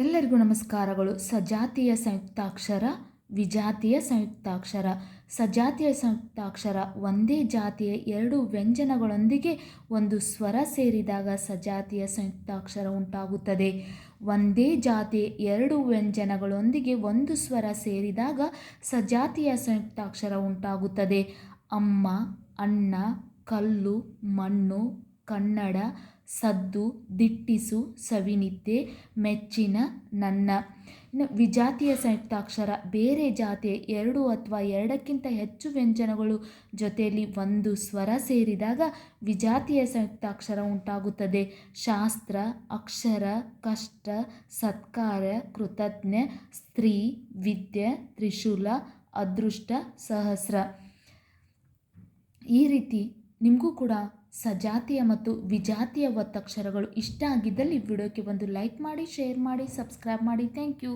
ಎಲ್ಲರಿಗೂ ನಮಸ್ಕಾರಗಳು. ಸಜಾತಿಯ ಸಂಯುಕ್ತಾಕ್ಷರ, ವಿಜಾತಿಯ ಸಂಯುಕ್ತಾಕ್ಷರ. ಸಜಾತಿಯ ಸಂಯುಕ್ತಾಕ್ಷರ ಒಂದೇ ಜಾತಿಯ ಎರಡು ವ್ಯಂಜನಗಳೊಂದಿಗೆ ಒಂದು ಸ್ವರ ಸೇರಿದಾಗ ಸಜಾತಿಯ ಸಂಯುಕ್ತಾಕ್ಷರ ಉಂಟಾಗುತ್ತದೆ. ಒಂದೇ ಜಾತಿಯ ಎರಡು ವ್ಯಂಜನಗಳೊಂದಿಗೆ ಒಂದು ಸ್ವರ ಸೇರಿದಾಗ ಸಜಾತಿಯ ಸಂಯುಕ್ತಾಕ್ಷರ ಉಂಟಾಗುತ್ತದೆ. ಅಮ್ಮ, ಅಣ್ಣ, ಕಲ್ಲು, ಮಣ್ಣು ಕನ್ನಡ, ಸದ್ದು, ದಿಟ್ಟಿಸು, ಸವಿನಿದ್ದೆ, ಮೆಚ್ಚಿನ, ನನ್ನ. ಇನ್ನು ವಿಜಾತಿಯ ಸಂಯುಕ್ತಾಕ್ಷರ ಬೇರೆ ಜಾತಿಯ ಎರಡು ಅಥವಾ ಎರಡಕ್ಕಿಂತ ಹೆಚ್ಚು ವ್ಯಂಜನಗಳು ಜೊತೆಯಲ್ಲಿ ಒಂದು ಸ್ವರ ಸೇರಿದಾಗ ವಿಜಾತಿಯ ಸಂಯುಕ್ತಾಕ್ಷರ ಉಂಟಾಗುತ್ತದೆ. ಶಾಸ್ತ್ರ, ಅಕ್ಷರ, ಕಷ್ಟ, ಸತ್ಕಾರ, ಕೃತಜ್ಞ, ಸ್ತ್ರೀ, ವಿದ್ಯೆ, ತ್ರಿಶೂಲ, ಅದೃಷ್ಟ, ಸಹಸ್ರ. ಈ ರೀತಿ ನಿಮಗೂ ಕೂಡ ಸಜಾತಿಯ ಮತ್ತು ವಿಜಾತಿಯ ಒತ್ತಕ್ಷರಗಳು ಇಷ್ಟ ಆಗಿದ್ದಲ್ಲಿ ವಿಡಿಯೋಕ್ಕೆ ಒಂದು ಲೈಕ್ ಮಾಡಿ, ಶೇರ್ ಮಾಡಿ, ಸಬ್ಸ್ಕ್ರೈಬ್ ಮಾಡಿ. Thank you.